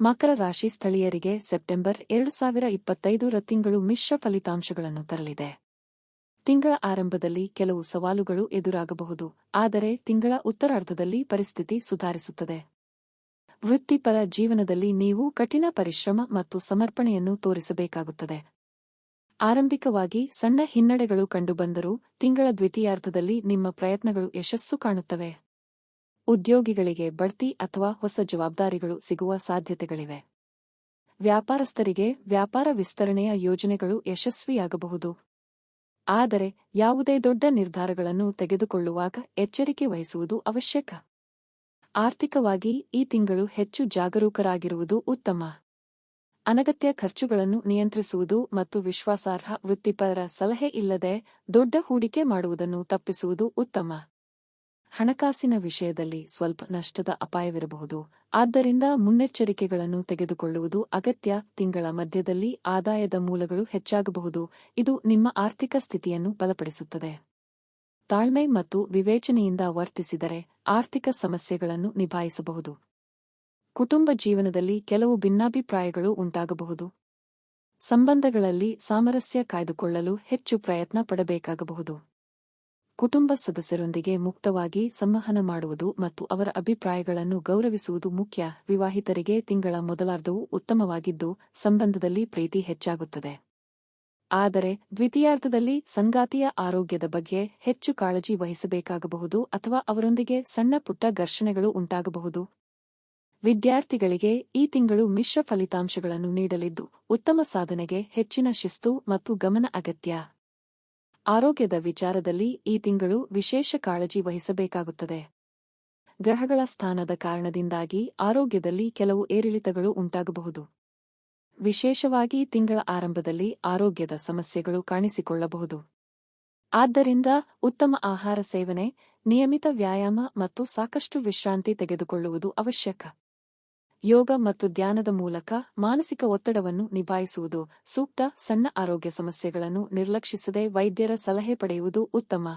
ಮಕರ ರಾಶಿ ಸ್ಥಳೀಯರಿಗೆ ಸೆಪ್ಟೆಂಬರ್ ಎರಡು ಸಾವಿರ ಇಪ್ಪತ್ತೈದರ ತಿಂಗಳು ಮಿಶ್ರ ಫಲಿತಾಂಶಗಳನ್ನು ತರಲಿದೆ. ತಿಂಗಳ ಆರಂಭದಲ್ಲಿ ಕೆಲವು ಸವಾಲುಗಳು ಎದುರಾಗಬಹುದು, ಆದರೆ ತಿಂಗಳ ಉತ್ತರಾರ್ಧದಲ್ಲಿ ಪರಿಸ್ಥಿತಿ ಸುಧಾರಿಸುತ್ತದೆ. ವೃತ್ತಿಪರ ಜೀವನದಲ್ಲಿ ನೀವು ಕಠಿಣ ಪರಿಶ್ರಮ ಮತ್ತು ಸಮರ್ಪಣೆಯನ್ನು ತೋರಿಸಬೇಕಾಗುತ್ತದೆ. ಆರಂಭಿಕವಾಗಿ ಸಣ್ಣ ಹಿನ್ನಡೆಗಳು ಕಂಡುಬಂದರೂ ತಿಂಗಳ ದ್ವಿತೀಯಾರ್ಧದಲ್ಲಿ ನಿಮ್ಮ ಪ್ರಯತ್ನಗಳು ಯಶಸ್ಸು ಕಾಣುತ್ತವೆ. ಉದ್ಯೋಗಿಗಳಿಗೆ ಬಡ್ತಿ ಅಥವಾ ಹೊಸ ಜವಾಬ್ದಾರಿಗಳು ಸಿಗುವ ಸಾಧ್ಯತೆಗಳಿವೆ. ವ್ಯಾಪಾರಸ್ಥರಿಗೆ ವ್ಯಾಪಾರ ವಿಸ್ತರಣೆಯ ಯೋಜನೆಗಳು ಯಶಸ್ವಿಯಾಗಬಹುದು. ಆದರೆ ಯಾವುದೇ ದೊಡ್ಡ ನಿರ್ಧಾರಗಳನ್ನು ತೆಗೆದುಕೊಳ್ಳುವಾಗ ಎಚ್ಚರಿಕೆ ವಹಿಸುವುದು ಅವಶ್ಯಕ. ಆರ್ಥಿಕವಾಗಿ ಈ ತಿಂಗಳು ಹೆಚ್ಚು ಜಾಗರೂಕರಾಗಿರುವುದು ಉತ್ತಮ. ಅನಗತ್ಯ ಖರ್ಚುಗಳನ್ನು ನಿಯಂತ್ರಿಸುವುದು ಮತ್ತು ವಿಶ್ವಾಸಾರ್ಹ ವೃತ್ತಿಪರರ ಸಲಹೆ ಇಲ್ಲದೆ ದೊಡ್ಡ ಹೂಡಿಕೆ ಮಾಡುವುದನ್ನು ತಪ್ಪಿಸುವುದು ಉತ್ತಮ. ಹಣಕಾಸಿನ ವಿಷಯದಲ್ಲಿ ಸ್ವಲ್ಪ ನಷ್ಟದ ಅಪಾಯವಿರಬಹುದು. ಆದ್ದರಿಂದ ಮುನ್ನೆಚ್ಚರಿಕೆಗಳನ್ನು ತೆಗೆದುಕೊಳ್ಳುವುದು ಅಗತ್ಯ. ತಿಂಗಳ ಮಧ್ಯದಲ್ಲಿ ಆದಾಯದ ಮೂಲಗಳು ಹೆಚ್ಚಾಗಬಹುದು. ಇದು ನಿಮ್ಮ ಆರ್ಥಿಕ ಸ್ಥಿತಿಯನ್ನು ಬಲಪಡಿಸುತ್ತದೆ. ತಾಳ್ಮೆ ಮತ್ತು ವಿವೇಚನೆಯಿಂದ ವರ್ತಿಸಿದರೆ ಆರ್ಥಿಕ ಸಮಸ್ಯೆಗಳನ್ನು ನಿಭಾಯಿಸಬಹುದು. ಕುಟುಂಬ ಜೀವನದಲ್ಲಿ ಕೆಲವು ಭಿನ್ನಾಭಿಪ್ರಾಯಗಳು ಉಂಟಾಗಬಹುದು. ಸಂಬಂಧಗಳಲ್ಲಿ ಸಾಮರಸ್ಯ ಕಾಯ್ದುಕೊಳ್ಳಲು ಹೆಚ್ಚು ಪ್ರಯತ್ನ ಪಡಬೇಕಾಗಬಹುದು. ಕುಟುಂಬ ಸದಸ್ಯರೊಂದಿಗೆ ಮುಕ್ತವಾಗಿ ಸಂವಹನ ಮಾಡುವುದು ಮತ್ತು ಅವರ ಅಭಿಪ್ರಾಯಗಳನ್ನು ಗೌರವಿಸುವುದು ಮುಖ್ಯ. ವಿವಾಹಿತರಿಗೆ ತಿಂಗಳ ಮೊದಲಾರ್ಧವು ಉತ್ತಮವಾಗಿದ್ದು, ಸಂಬಂಧದಲ್ಲಿ ಪ್ರೀತಿ ಹೆಚ್ಚಾಗುತ್ತದೆ. ಆದರೆ, ದ್ವಿತೀಯಾರ್ಧದಲ್ಲಿ ಸಂಗಾತಿಯ ಆರೋಗ್ಯದ ಬಗ್ಗೆ ಹೆಚ್ಚು ಕಾಳಜಿ ವಹಿಸಬೇಕಾಗಬಹುದು ಅಥವಾ ಅವರೊಂದಿಗೆ ಸಣ್ಣ ಪುಟ್ಟ ಘರ್ಷಣೆಗಳು ಉಂಟಾಗಬಹುದು. ವಿದ್ಯಾರ್ಥಿಗಳಿಗೆ ಈ ತಿಂಗಳು ಮಿಶ್ರ ಫಲಿತಾಂಶಗಳನ್ನು ನೀಡಲಿದ್ದು, ಉತ್ತಮ ಸಾಧನೆಗೆ ಹೆಚ್ಚಿನ ಶಿಸ್ತು ಮತ್ತು ಗಮನ ಅಗತ್ಯ. ಆರೋಗ್ಯದ ವಿಚಾರದಲ್ಲಿ ಈ ತಿಂಗಳು ವಿಶೇಷ ಕಾಳಜಿ ವಹಿಸಬೇಕಾಗುತ್ತದೆ. ಗ್ರಹಗಳ ಸ್ಥಾನದ ಕಾರಣದಿಂದಾಗಿ ಆರೋಗ್ಯದಲ್ಲಿ ಕೆಲವು ಏರಿಳಿತಗಳು ಉಂಟಾಗಬಹುದು. ವಿಶೇಷವಾಗಿ ತಿಂಗಳ ಆರಂಭದಲ್ಲಿ ಆರೋಗ್ಯದ ಸಮಸ್ಯೆಗಳು ಕಾಣಿಸಿಕೊಳ್ಳಬಹುದು. ಆದ್ದರಿಂದ ಉತ್ತಮ ಆಹಾರ ಸೇವನೆ, ನಿಯಮಿತ ವ್ಯಾಯಾಮ ಮತ್ತು ಸಾಕಷ್ಟು ವಿಶ್ರಾಂತಿ ತೆಗೆದುಕೊಳ್ಳುವುದು ಅವಶ್ಯಕ. ಯೋಗ ಮತ್ತು ಧ್ಯಾನದ ಮೂಲಕ ಮಾನಸಿಕ ಒತ್ತಡವನ್ನು ನಿಭಾಯಿಸುವುದು ಸೂಕ್ತ ಸಣ್ಣ ಆರೋಗ್ಯ ಸಮಸ್ಯೆಗಳನ್ನು ನಿರ್ಲಕ್ಷಿಸದೆ ವೈದ್ಯರ ಸಲಹೆ ಪಡೆಯುವುದು ಉತ್ತಮ.